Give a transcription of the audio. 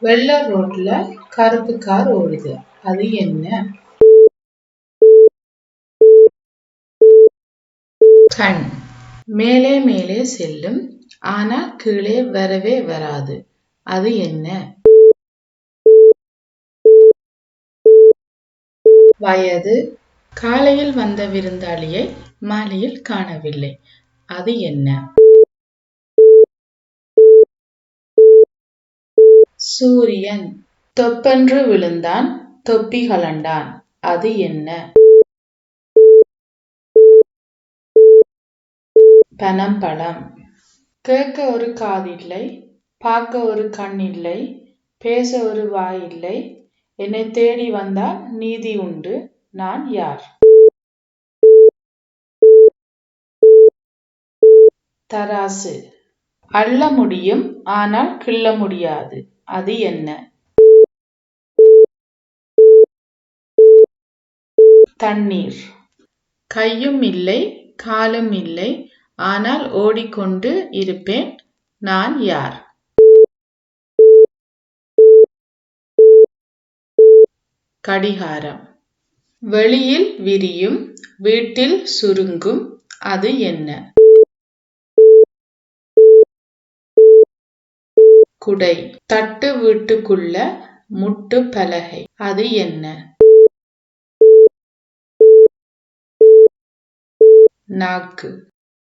வெள்ள ரோட்ல கருப்பு கார் ஓடுது. அது என்ன? கண். மேலே மேலே செல்லும். ஆனா கீழே வரவே வராது. அது என்ன? வயது. காலையில் வந்த விருந்தாளியை மாலையில் காணவில்லை. அது என்ன? சூரியன் தொப்பென்று விழுந்தான் தொப்பி கலண்டான். அது என்ன? பனம்பழம் கேட்க ஒரு காதில்லை பார்க்க ஒரு கண் இல்லை பேச ஒரு வாய் இல்லை என்னை தேடி வந்தால் நீதி உண்டு நான் யார்? தராசு. அள்ள முடியும் ஆனால் கிள்ள முடியாது. அது என்ன? தண்ணீர். கையும் இல்லை காலும் இல்லை ஆனால் ஓடிக்கொண்டு இருப்பேன். நான் யார்? கடிகாரம். வெளியில் விரியும் வீட்டில் சுருங்கும் அது என்ன? குடை. தட்டு வீட்டுக்குள்ள முட்டு பலகை. அது என்ன? நாக்கு.